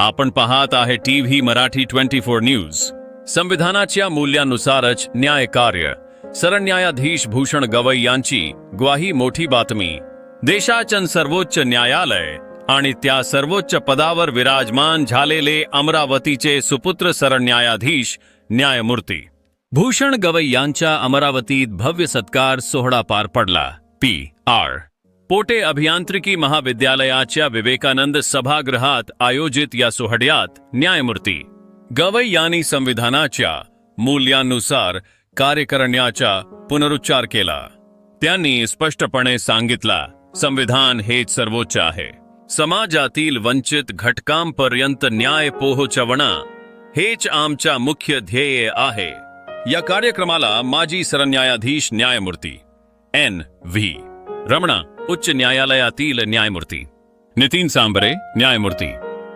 आपण पाहत आहे TV Marathi twenty four news. संविधानाच्या मूल्यानुसारच न्याय कार्य. सरन्यायाधीश भूषण गवई यांची ग्वाही मोठी बातमी. देशाच्या सर्वोच्च न्यायालय आणि त्या सर्वोच्च पदावर विराजमान झालेले अमरावतीचे सुपुत्र सरन्यायाधीश न्यायमूर्ती. भूषण गवई यांच्या अमरावतीत भव्य सत्कार सोहळा पार पडला. पी. आर. पोटे अभियांत्रिकी महाविद्यालयाच्या विवेकानंद सभागृहात आयोजित या सोहळ्यात न्यायमूर्ती गवई यांनी संविधानाच्या मूल्यानुसार कार्य करण्याचा पुनरुच्चार केला. त्यांनी स्पष्टपणे सांगितला संविधान हेच सर्वोच्च आहे. समाजातील वंचित घटकांपर्यंत न्याय पोहोचवणं हेच आमच्या मुख्य ध्येय आहे. या कार्यक्रमाला माजी सरन्यायाधीश न्यायमूर्ती एन व्ही. रमणा उच्च न्यायालयातील न्यायमूर्ती. नितीन सांबरे न्यायमूर्ती.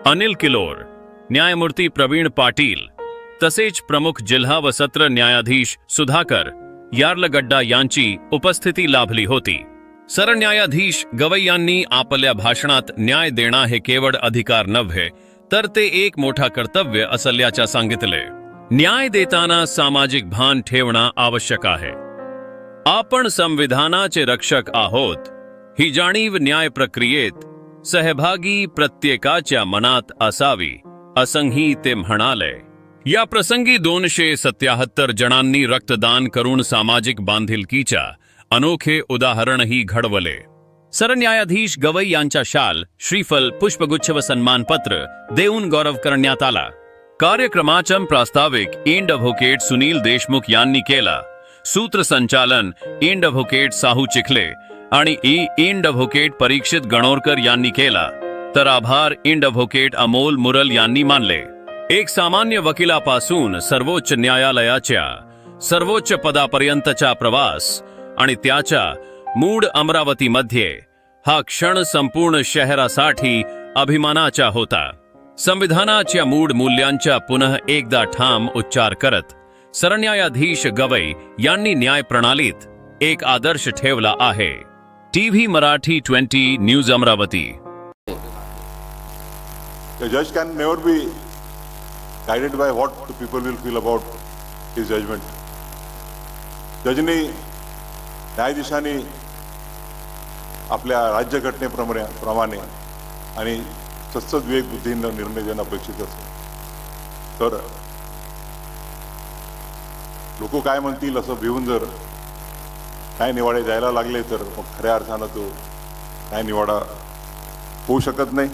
अनिल किलोर न्यायमूर्ती प्रवीण पाटील. तसेच प्रमुख जिल्हा व सत्र न्यायाधीश सुधाकर यार्लगड्डा यांची उपस्थिती लाभली होती. सरन्यायाधीश गवई यांनी आपल्या भाषणात न्याय देणं हे केवळ अधिकार नव्हे तर ते एक मोठा कर्तव्य असल्याच्या सांगितले. न्याय देताना सामाजिक भान ठेवणं आवश्यक आहे. आपण संविधानाचे रक्षक आहोत ही जाणीव न्याय प्रक्रियेत सहभागी प्रत्येकाच्या मनात असावी असंही ते म्हणाले. या प्रसंगी दोनशे सत्याहत्तर जणांनी रक्तदान करून सामाजिक बांधिलकीच्या अनोखे उदाहरणही घडवले. सरन्यायाधीश गवई यांच्या शाल श्रीफल पुष्पगुच्छ व सन्मानपत्र देऊन गौरव करण्यात आला. कार्यक्रमाच्या प्रास्ताविक इंड अव्होकेट सुनील देशमुख यांनी केला. सूत्रसंचालन इंड अव्होकेट साहू चिखले आणि ई इंड अव्होकेट परीक्षित गणोरकर यांनी केला. तर आभार इंड अव्होकेट अमोल मुरल यांनी मानले. एक सामान्य वकिलापासून सर्वोच्च न्यायालयाच्या सर्वोच्च पदापर्यंतचा प्रवास आणि त्याच्या मूड अमरावतीमध्ये हा क्षण संपूर्ण शहरासाठी अभिमानाचा होता. संविधानाच्या मूळ मूल्यांच्या पुनः एकदा ठाम उच्चार करत सरन्यायाधीश गवई यांनी न्याय प्रणालीत एक आदर्श ठेवला आहे. TV Marathi twenty news Amravati The judge can never be guided by what the people will feel about his judgment. जजनी न्यायाधीशांनी आपल्या राज्यघटनेप्रमाणे प्रमाणे आणि सत्सद विवेक बुद्धीनं निर्णय देणं अपेक्षित असतं तर लोक काय म्हणतील असं भिवून जर काय निवाडे जायला लागले तर मग खऱ्या अर्थानं तो काय निवाडा होऊ शकत नाही.